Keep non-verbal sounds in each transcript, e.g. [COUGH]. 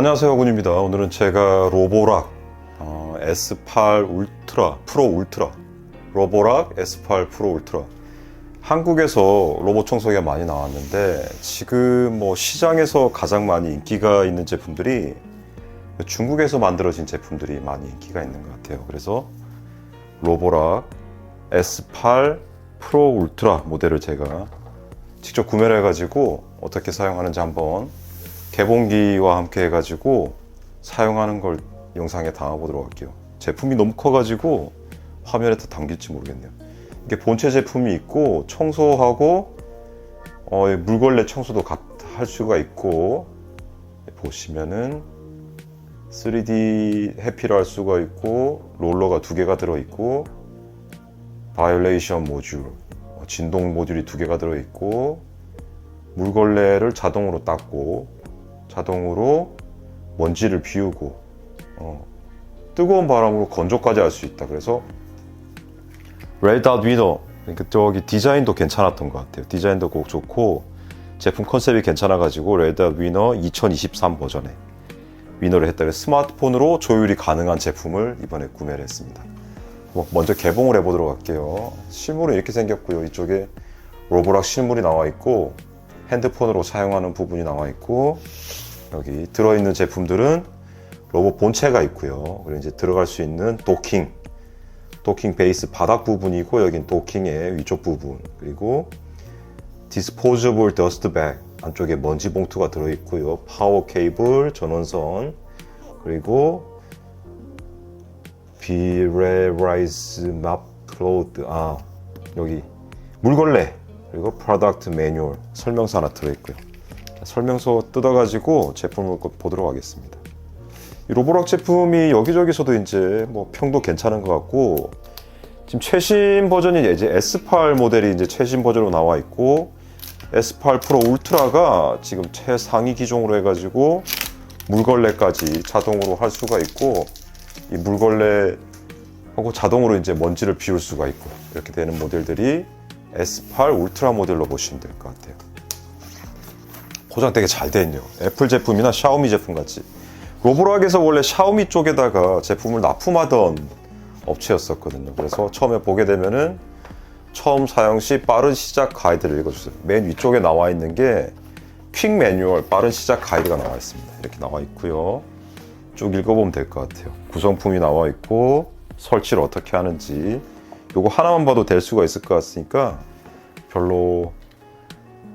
안녕하세요 군입니다. 오늘은 제가 로보락 어, S8 울트라 프로 울트라. 로보락 S8 프로 울트라. 한국에서 로봇 청소기가 많이 나왔는데 지금 뭐 시장에서 가장 많이 인기가 있는 제품들이 중국에서 만들어진 제품들이 많이 인기가 있는 것 같아요. 그래서 로보락 S8 프로 울트라 모델을 제가 직접 구매를 해가지고 어떻게 사용하는지 한번 개봉기와 함께 해가지고 사용하는 걸 영상에 담아보도록 할게요. 제품이 너무 커가지고 화면에 다 담길지 모르겠네요. 이게 본체 제품이 있고 청소하고 어, 물걸레 청소도 가- 할 수가 있고 보시면은 3D 해피를 할 수가 있고 롤러가 두 개가 들어 있고 바이올레이션 모듈 어, 진동 모듈이 두 개가 들어 있고 물걸레를 자동으로 닦고 자동으로 먼지를 비우고 어, 뜨거운 바람으로 건조까지 할 수 있다. 그래서 레드아웃 위너 그러니까 저기 디자인도 괜찮았던 것 같아요. 디자인도 꼭 좋고 제품 컨셉이 괜찮아가지고 레드아웃 위너 2023 버전에 위너를 했다. 그래서 스마트폰으로 조율이 가능한 제품을 이번에 구매를 했습니다. 뭐 먼저 개봉을 해보도록 할게요. 실물은 이렇게 생겼고요. 이쪽에 로보락 실물이 나와 있고 핸드폰으로 사용하는 부분이 나와 있고 여기 들어있는 제품들은 로봇 본체가 있고요. 그리고 이제 들어갈 수 있는 도킹, 도킹 베이스 바닥 부분이고 여긴 도킹의 위쪽 부분 그리고 디스포저블 더스트 백 안쪽에 먼지 봉투가 들어있고요. 파워 케이블, 전원선 그리고 비레라이즈 맵 클로드 아 여기 물걸레 그리고 프로덕트 매뉴얼 설명서 하나 들어있고요. 자, 설명서 뜯어가지고 제품을 꼭 보도록 하겠습니다. 이 로보락 제품이 여기저기서도 이제 뭐 평도 괜찮은 것 같고 지금 최신 버전이 이제 S8 모델이 이제 최신 버전으로 나와 있고 S8 프로 울트라가 지금 최상위 기종으로 해가지고 물걸레까지 자동으로 할 수가 있고 이 물걸레 하고 자동으로 이제 먼지를 비울 수가 있고 이렇게 되는 모델들이 S8 울트라 모델로 보시면 될 것 같아요. 포장 되게 잘 돼 있네요. 애플 제품이나 샤오미 제품 같이. 로보락에서 원래 샤오미 쪽에다가 제품을 납품하던 업체였었거든요. 그래서 처음에 보게 되면은 처음 사용 시 빠른 시작 가이드를 읽어주세요. 맨 위쪽에 나와 있는 게 퀵 매뉴얼 빠른 시작 가이드가 나와 있습니다. 이렇게 나와 있고요. 쭉 읽어보면 될 것 같아요. 구성품이 나와 있고 설치를 어떻게 하는지 요거 하나만 봐도 될 수가 있을 것 같으니까 별로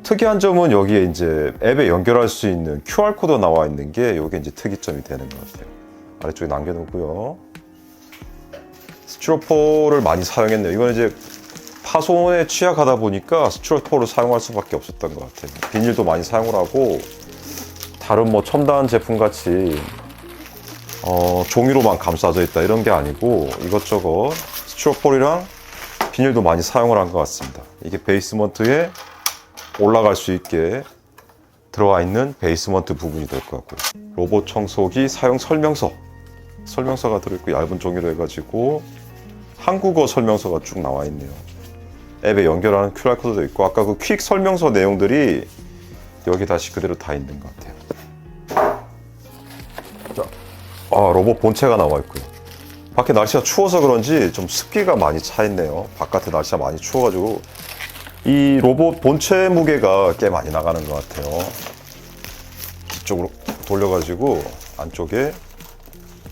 특이한 점은 여기에 이제 앱에 연결할 수 있는 QR 코드 나와 있는 게 이게 이제 특이점이 되는 것 같아요. 아래쪽에 남겨놓고요. 스티로포를 많이 사용했네요. 이건 이제 파손에 취약하다 보니까 스티로포를 사용할 수밖에 없었던 것 같아요. 비닐도 많이 사용을 하고 다른 뭐 첨단 제품 같이 어, 종이로만 감싸져 있다 이런 게 아니고 이것저것 스티로폴이랑 비닐도 많이 사용을 한 것 같습니다. 이게 베이스먼트에 올라갈 수 있게 들어와 있는 베이스먼트 부분이 될 것 같고요. 로봇 청소기 사용 설명서 설명서가 들어있고 얇은 종이로 해가지고 한국어 설명서가 쭉 나와 있네요. 앱에 연결하는 QR 코드도 있고 아까 그 퀵 설명서 내용들이 여기 다시 그대로 다 있는 것 같아요. 자, 아, 로봇 본체가 나와 있고요. 밖에 날씨가 추워서 그런지 좀 습기가 많이 차 있네요. 바깥에 날씨가 많이 추워가지고 이 로봇 본체 무게가 꽤 많이 나가는 것 같아요. 뒤쪽으로 돌려가지고 안쪽에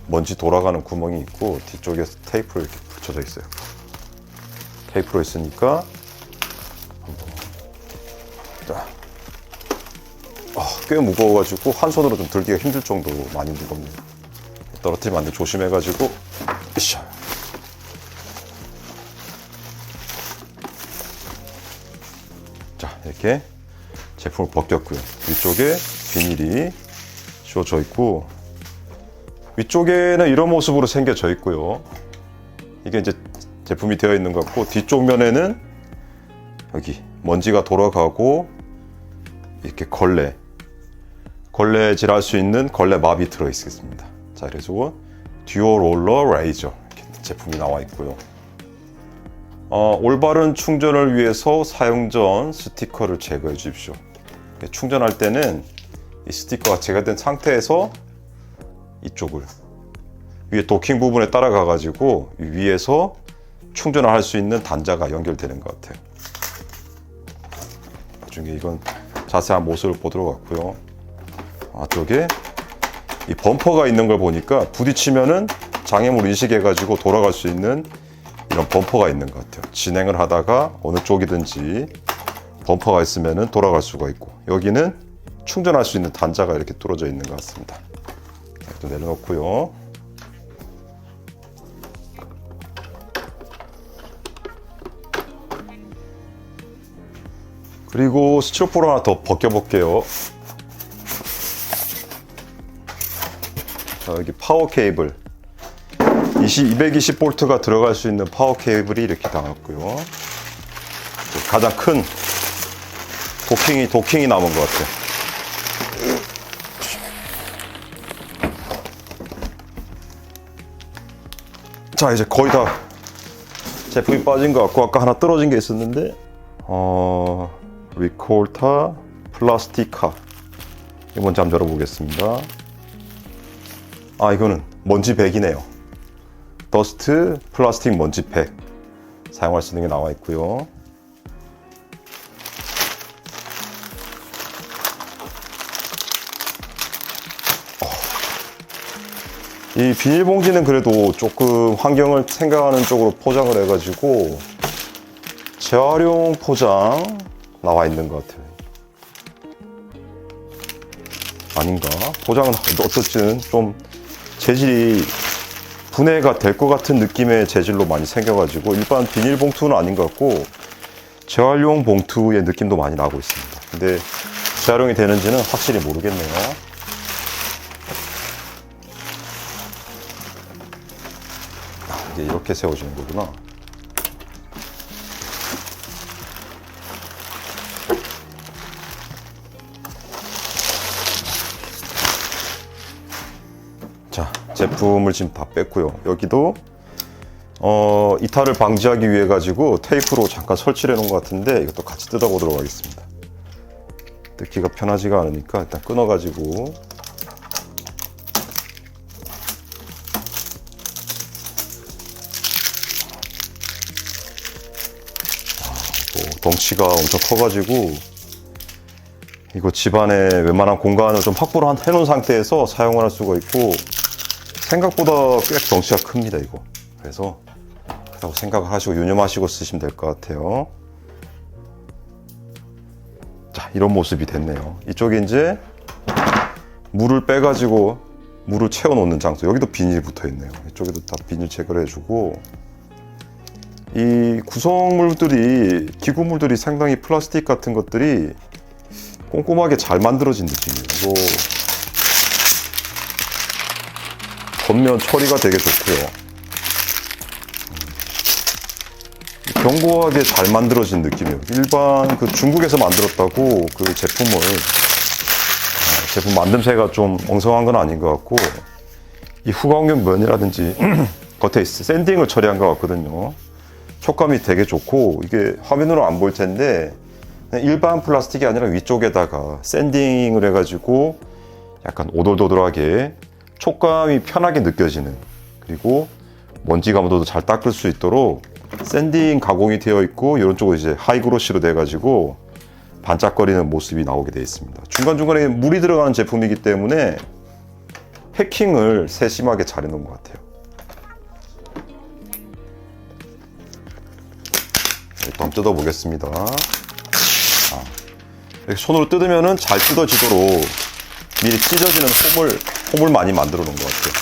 먼지 돌아가는 구멍이 있고 뒤쪽에 테이프로 이렇게 붙여져 있어요. 테이프로 있으니까 한번 자, 아, 꽤 무거워가지고 한 손으로 좀 들기가 힘들 정도로 많이 무겁네요. 떨어뜨리면 안 돼. 조심해가지고 으쌰. 자 이렇게 제품을 벗겼고요. 위쪽에 비닐이 씌워져 있고 위쪽에는 이런 모습으로 생겨져 있고요. 이게 이제 제품이 되어 있는 것 같고 뒤쪽 면에는 여기 먼지가 돌아가고 이렇게 걸레 걸레질 할 수 있는 걸레 맙이 들어 있겠습니다. 자 그래서 듀오 롤러 레이저 제품이 나와 있고요. 어, 올바른 충전을 위해서 사용 전 스티커를 제거해 주십시오. 충전할 때는 이 스티커가 제거된 상태에서 이쪽을 위에 도킹 부분에 따라가 가지고 위에서 충전을 할 수 있는 단자가 연결되는 것 같아요. 나중에 이건 자세한 모습을 보도록 하고요. 앞쪽에 이 범퍼가 있는 걸 보니까 부딪히면은 장애물 인식해 가지고 돌아갈 수 있는 이런 범퍼가 있는 것 같아요. 진행을 하다가 어느 쪽이든지 범퍼가 있으면은 돌아갈 수가 있고 여기는 충전할 수 있는 단자가 이렇게 뚫어져 있는 것 같습니다. 또 내려놓고요. 그리고 스티로폼 하나 더 벗겨볼게요. 자, 여기 파워 케이블. 20, 220볼트가 들어갈 수 있는 파워 케이블이 이렇게 나왔고요. 가장 큰 도킹이, 도킹이 남은 것 같아요. 자, 이제 거의 다 제품이 빠진 것 같고, 아까 하나 떨어진 게 있었는데, 어, 리콜타 플라스티카. 먼저 한번 열어보겠습니다. 아, 이거는 먼지 백이네요. 더스트 플라스틱 먼지 백. 사용할 수 있는 게 나와 있고요. 이 비닐봉지는 그래도 조금 환경을 생각하는 쪽으로 포장을 해가지고 재활용 포장 나와 있는 것 같아요. 아닌가? 포장은 어떻든 좀 재질이 분해가 될 것 같은 느낌의 재질로 많이 생겨가지고 일반 비닐봉투는 아닌 것 같고 재활용 봉투의 느낌도 많이 나고 있습니다. 근데 재활용이 되는지는 확실히 모르겠네요. 아, 이렇게 세워지는 거구나. 제품을 지금 다 뺐고요. 여기도 어, 이탈을 방지하기 위해 가지고 테이프로 잠깐 설치해 놓은 것 같은데 이것도 같이 뜯어보도록 하겠습니다. 뜯기가 편하지가 않으니까 일단 끊어 가지고 덩치가 엄청 커가지고 이거 집안에 웬만한 공간을 좀 확보를 한- 해놓은 상태에서 사용을 할 수가 있고 생각보다 꽤 덩치가 큽니다 이거. 그래서 그렇다고 생각을 하시고 유념하시고 쓰시면 될 것 같아요. 자 이런 모습이 됐네요. 이쪽에 이제 물을 빼가지고 물을 채워 놓는 장소. 여기도 비닐이 붙어 있네요. 이쪽에도 다 비닐 체크를 해주고. 이 구성물들이 기구물들이 상당히 플라스틱 같은 것들이 꼼꼼하게 잘 만들어진 느낌이에요. 겉면 처리가 되게 좋고요. 음. 견고하게 잘 만들어진 느낌이에요. 일반 그 중국에서 만들었다고 그 제품을 어, 제품 만듦새가 좀 엉성한 건 아닌 것 같고 이 후광용 면이라든지 [CLEARS THROAT] 겉에 샌딩을 처리한 것 같거든요. 촉감이 되게 좋고 이게 화면으로 안 보일 텐데 일반 플라스틱이 아니라 위쪽에다가 샌딩을 해가지고 약간 오돌도돌하게 촉감이 편하게 느껴지는 그리고 먼지 감도도 잘 닦을 수 있도록 샌딩 가공이 되어 있고 이런 쪽은 이제 하이그로시로 돼 가지고 반짝거리는 모습이 나오게 되어 있습니다. 중간중간에 물이 들어가는 제품이기 때문에 패킹을 세심하게 잘 해놓은 것 같아요. 일단 뜯어보겠습니다. 아, 손으로 뜯으면은 잘 뜯어지도록 미리 찢어지는 홈을, 홈을 많이 만들어 놓은 것 같아요.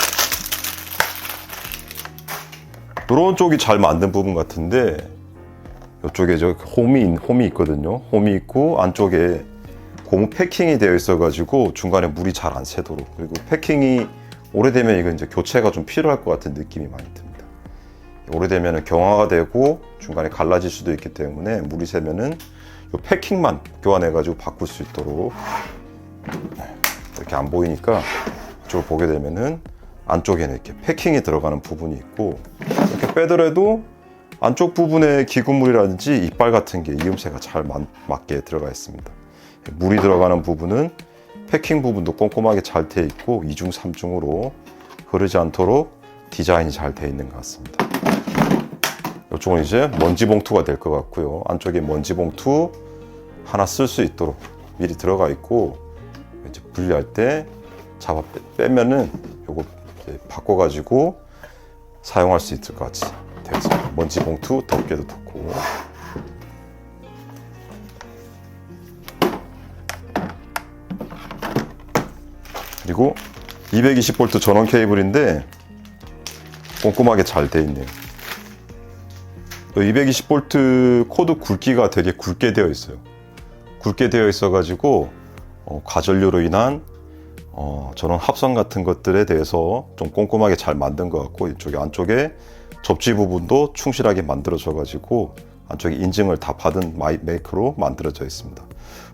이런 쪽이 잘 만든 부분 같은데, 이쪽에 저 홈이, 홈이 있거든요. 홈이 있고, 안쪽에 고무 패킹이 되어 있어가지고 중간에 물이 잘 안 새도록. 그리고 패킹이 오래되면 이거 이제 교체가 좀 필요할 것 같은 느낌이 많이 듭니다. 오래되면 경화가 되고 중간에 갈라질 수도 있기 때문에 물이 새면은 이 패킹만 교환해가지고 바꿀 수 있도록 이렇게 안 보이니까 이쪽을 보게 되면은 안쪽에는 이렇게 패킹이 들어가는 부분이 있고 이렇게 빼더라도 안쪽 부분에 기구물이라든지 이빨 같은 게 이음새가 잘 맞, 맞게 들어가 있습니다. 물이 들어가는 부분은 패킹 부분도 꼼꼼하게 잘 돼 있고 이중 삼중으로 흐르지 않도록 디자인이 잘 되어 있는 것 같습니다. 이쪽은 이제 먼지 봉투가 될 것 같고요. 안쪽에 먼지 봉투 하나 쓸 수 있도록 미리 들어가 있고 이제 분리할 때 잡아 빼- 빼면은 요거 바꿔가지고 사용할 수 있을 것 같이 되어 있습니다. 먼지 봉투 덮개도 덮고 그리고 220V 전원 케이블인데 꼼꼼하게 잘 돼 있네요. 220V 코드 굵기가 되게 굵게 되어 있어요. 굵게 되어 있어 가지고 어, 과전류로 인한 어, 전원 합선 같은 것들에 대해서 좀 꼼꼼하게 잘 만든 것 같고 이쪽에 안쪽에 접지 부분도 충실하게 만들어져 가지고 안쪽에 인증을 다 받은 마이 메이크로 만들어져 있습니다.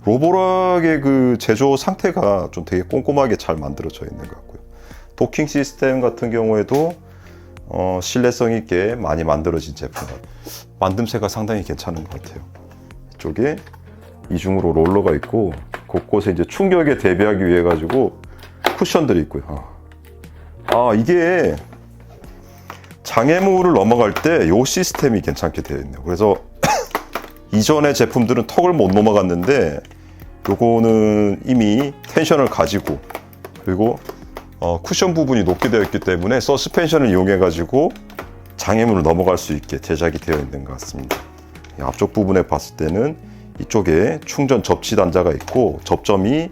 로보락의 그 제조 상태가 좀 되게 꼼꼼하게 잘 만들어져 있는 것 같고요. 도킹 시스템 같은 경우에도 어, 신뢰성 있게 많이 만들어진 제품. 만듦새가 상당히 괜찮은 것 같아요. 이쪽에 이중으로 롤러가 있고 곳곳에 이제 충격에 대비하기 위해 가지고 쿠션들이 있고요. 아 이게 장애물을 넘어갈 때 이 시스템이 괜찮게 되어 있네요. 그래서 [COUGHS] 이전의 제품들은 턱을 못 넘어갔는데 요거는 이미 텐션을 가지고 그리고 어, 쿠션 부분이 높게 되어 있기 때문에 서스펜션을 이용해 가지고 장애물을 넘어갈 수 있게 제작이 되어 있는 것 같습니다. 이 앞쪽 부분에 봤을 때는 이쪽에 충전 접지 단자가 있고 접점이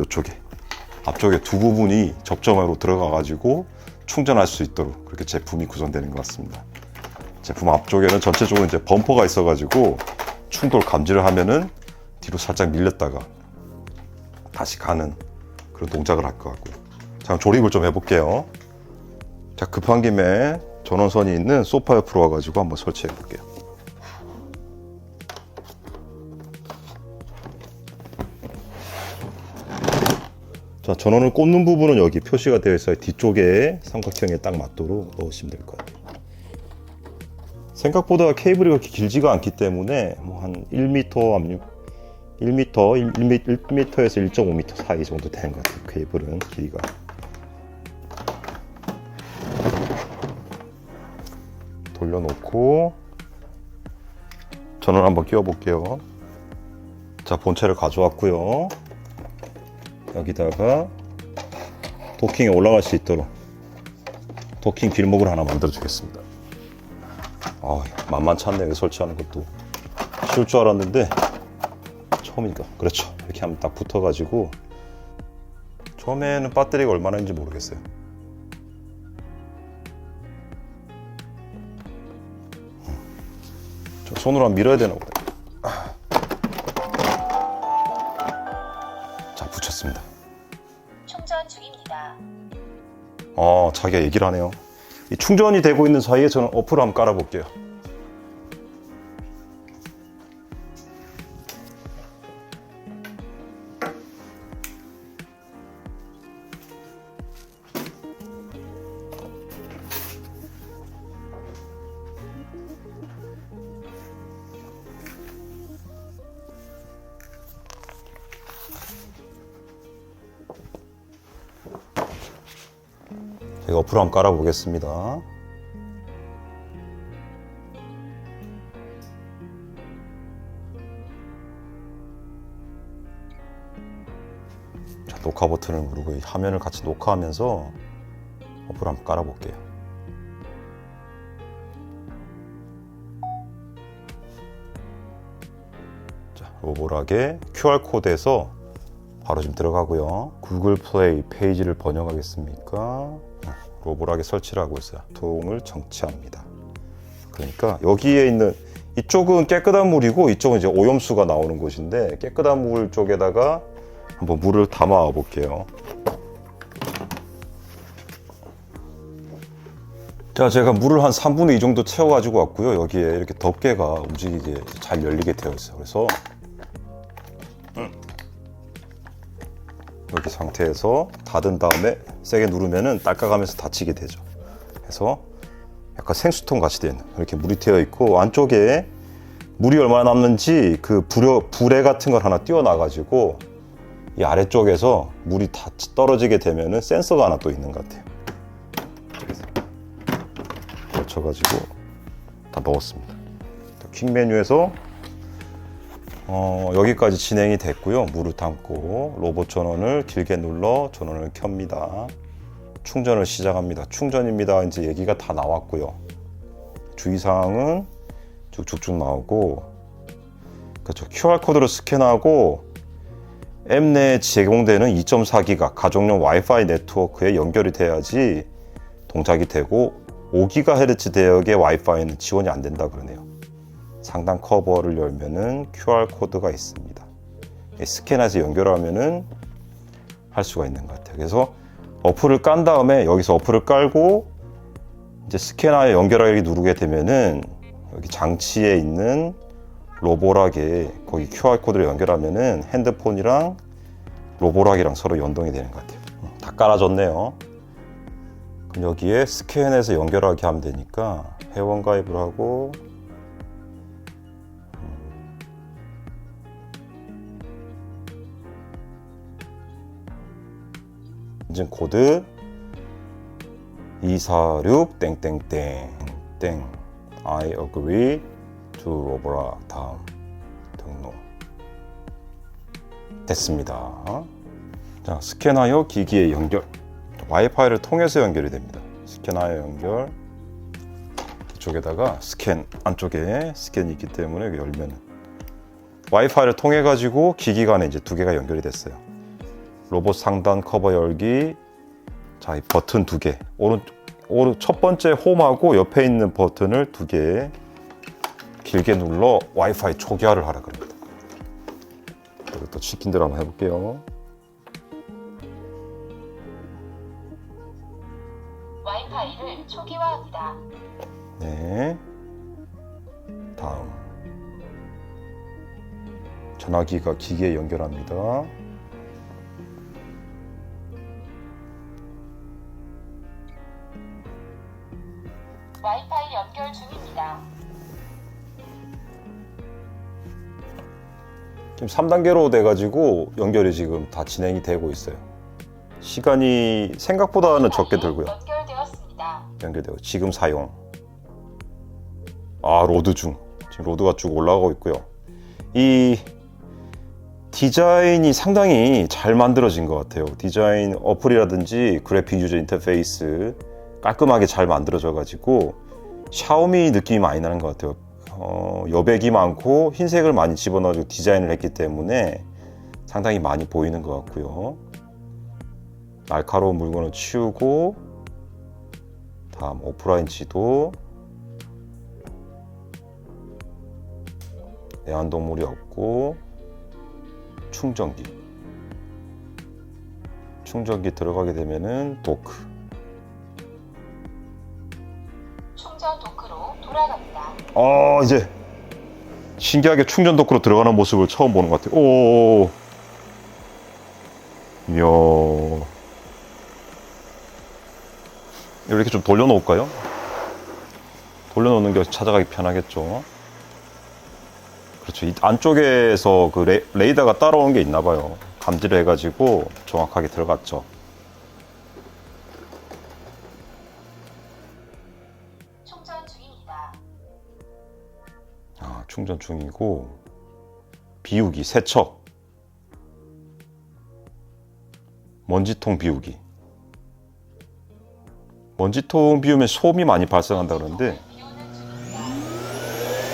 이쪽에 앞쪽에 두 부분이 접점으로 들어가 가지고 충전할 수 있도록 그렇게 제품이 구성되는 것 같습니다. 제품 앞쪽에는 전체적으로 이제 범퍼가 있어 가지고 충돌 감지를 하면은 뒤로 살짝 밀렸다가 다시 가는 그런 동작을 할 것 같고요. 자, 조립을 좀 해볼게요. 자, 급한 김에 전원선이 있는 소파 옆으로 와가지고 한번 설치해 볼게요. 자, 전원을 꽂는 부분은 여기 표시가 되어 있어요. 뒤쪽에 삼각형에 딱 맞도록 넣으시면 될것 같아요. 생각보다 케이블이 그렇게 길지가 않기 때문에 뭐 한 1m 압력 1m, 1m, 1m에서 1.5m 사이 정도 되는 것 같아요. 케이블은 길이가. 돌려놓고 전원 한번 끼워 볼게요. 자, 본체를 가져왔고요. 여기다가 도킹에 올라갈 수 있도록 도킹 길목을 하나 만들어 주겠습니다. 아, 만만치 않네, 요 설치하는 것도. 쉬울 줄 알았는데 처음이니까. 그렇죠. 이렇게 하면 딱 붙어가지고 처음에는 배터리가 얼마나 있는지 모르겠어요. 저 손으로 한번 밀어야 되나 보다 자기가 얘기를 하네요. 이 충전이 되고 있는 사이에 저는 어플을 한번 깔아볼게요 어플 한번 깔아보겠습니다. 자, 녹화 버튼을 누르고 이 화면을 같이 녹화하면서 어플 한번 깔아볼게요. 자, 로보락의 QR코드에서 바로 지금 들어가고요. 구글 플레이 페이지를 번역하겠습니까? 어, 로보락에 설치를 하고 있어요. 통을 정치합니다. 그러니까 여기에 있는 이쪽은 깨끗한 물이고 이쪽은 이제 오염수가 나오는 곳인데 깨끗한 물 쪽에다가 한번 물을 담아 볼게요. 자, 제가 물을 한 3분의 2 정도 채워가지고 왔고요. 여기에 이렇게 덮개가 움직이게 잘 열리게 되어 있어요. 그래서 여기 상태에서 닫은 다음에 세게 누르면은 딸깍하면서 닫히게 되죠. 그래서 약간 생수통 같이 된 이렇게 물이 되어 있고 안쪽에 물이 얼마나 남는지 그 불에, 불에 같은 걸 하나 띄워 놔가지고 이 아래쪽에서 물이 다 떨어지게 되면은 센서가 하나 또 있는 것 같아요. 맞춰가지고 다 넣었습니다. 퀵 메뉴에서 어, 여기까지 진행이 됐고요. 물을 담고 로봇 전원을 길게 눌러 전원을 켭니다. 충전을 시작합니다. 충전입니다. 이제 얘기가 다 나왔고요. 주의사항은 쭉쭉쭉 나오고 그렇죠. QR 코드로 스캔하고 앱 내에 제공되는 2.4기가 가정용 와이파이 네트워크에 연결이 돼야지 동작이 되고 5GHz 대역의 와이파이는 지원이 안 된다 그러네요. 상단 커버를 열면은 QR 코드가 있습니다. 이 스캔해서 연결하면은 할 수가 있는 것 같아요. 그래서 어플을 깐 다음에 여기서 어플을 깔고 이제 스캐너에 연결하기 누르게 되면은 여기 장치에 있는 로보락에 거기 QR 코드를 연결하면은 핸드폰이랑 로보락이랑 서로 연동이 되는 것 같아요. 음, 다 깔아줬네요. 그럼 여기에 스캔해서 연결하게 하면 되니까 회원 가입을 하고 인증 코드 246 땡땡땡 땡 I agree to 로보라 다음 등록 됐습니다. 자 스캔하여 기기에 연결 와이파이를 통해서 연결이 됩니다. 스캔하여 연결 이쪽에다가 스캔 안쪽에 스캔이 있기 때문에 열면은 와이파이를 통해 가지고 기기 간에 이제 두 개가 연결이 됐어요. 로봇 상단 커버 열기 자, 이 버튼 두 개. 오른, 오른 첫 번째 홈하고 옆에 있는 버튼을 두 개 길게 눌러 와이파이 초기화를 하라 그럽니다. 그리고 또 치킨들 한번 해볼게요. 와이파이를 초기화합니다. 네. 다음. 전화기가 기기에 연결합니다. 지금 3단계로 돼가지고 연결이 지금 다 진행이 되고 있어요. 시간이 생각보다는 적게 들고요. 연결되었습니다. 연결되고 지금 사용. 아 로드 중. 지금 로드가 쭉 올라가고 있고요. 이 디자인이 상당히 잘 만들어진 것 같아요. 디자인 어플이라든지 그래픽 유저 인터페이스 깔끔하게 잘 만들어져 가지고 샤오미 느낌이 많이 나는 것 같아요. 어, 여백이 많고 흰색을 많이 집어넣어서 디자인을 했기 때문에 상당히 많이 보이는 것 같고요. 날카로운 물건을 치우고 다음 오프라인 지도 애완동물이 없고 충전기 충전기 들어가게 되면은 도크 충전 도크로 돌아갑니다. 어 이제 신기하게 충전 도크로 들어가는 모습을 처음 보는 것 같아요. 오 이야. 이렇게 좀 돌려놓을까요? 돌려놓는 게 찾아가기 편하겠죠. 그렇죠. 이 안쪽에서 그 레, 레이더가 따라오는 게 있나 봐요. 감지를 해가지고 정확하게 들어갔죠. 충전 중입니다. 아, 충전 중이고 비우기 세척. 먼지통 비우기. 먼지통 비우면 소음이 많이 발생한다 그러는데.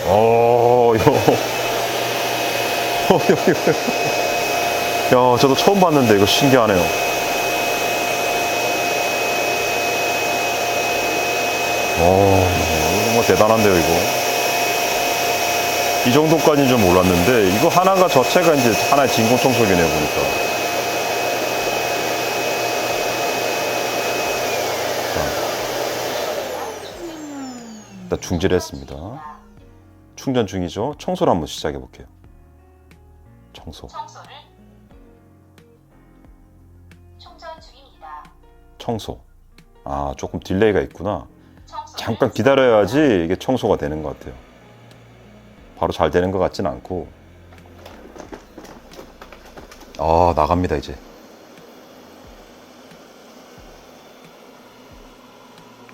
어 이거. 야 저도 처음 봤는데 이거 신기하네요. 어 이거 정말 대단한데요 이거 이 정도까지는 좀 몰랐는데 이거 하나가 자체가 이제 하나의 진공 청소기네 보니까. 일단 중지를 했습니다. 충전 중이죠? 청소를 한번 시작해 볼게요. 청소. 청소 아 조금 딜레이가 있구나. 잠깐 기다려야지 이게 청소가 되는 것 같아요 바로 잘 되는 것 같진 않고. 아 나갑니다 이제.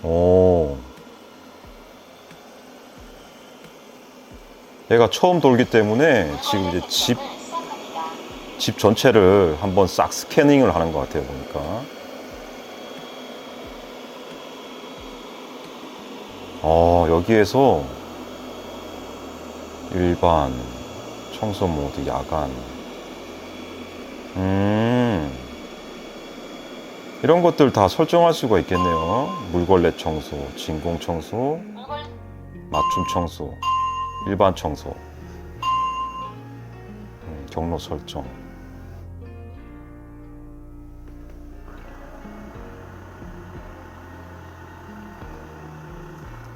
오. 얘가 처음 돌기 때문에 지금 이제 집, 집 전체를 한번 싹 스캐닝을 하는 것 같아요 보니까. 어 여기에서 일반, 청소 모드, 야간. 음. 이런 것들 다 설정할 수가 있겠네요. 물걸레 청소, 진공 청소, 맞춤 청소, 일반 청소, 음, 경로 설정.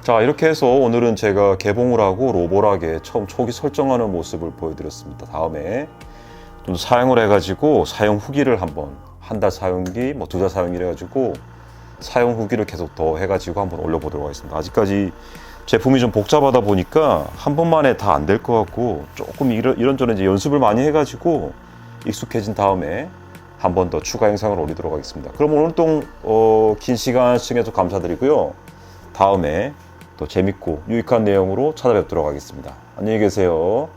자, 이렇게 해서 오늘은 제가 개봉을 하고 로보락에 처음 초기 설정하는 모습을 보여드렸습니다. 다음에 좀 사용을 해가지고 사용 후기를 한번 한 달 사용기, 뭐 두 달 사용기를 해가지고 사용 후기를 계속 더 해가지고 한번 올려보도록 하겠습니다. 아직까지 제품이 좀 복잡하다 보니까 한 번만에 다 안 될 것 같고 조금 이런, 이런저런 이제 연습을 많이 해가지고 익숙해진 다음에 한 번 더 추가 영상을 올리도록 하겠습니다. 그럼 오늘 또 어, 긴 시간 시청해서 감사드리고요. 다음에 또 재밌고 유익한 내용으로 찾아뵙도록 하겠습니다. 안녕히 계세요.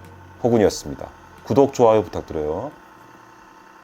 호군이었습니다. 구독, 좋아요 부탁드려요.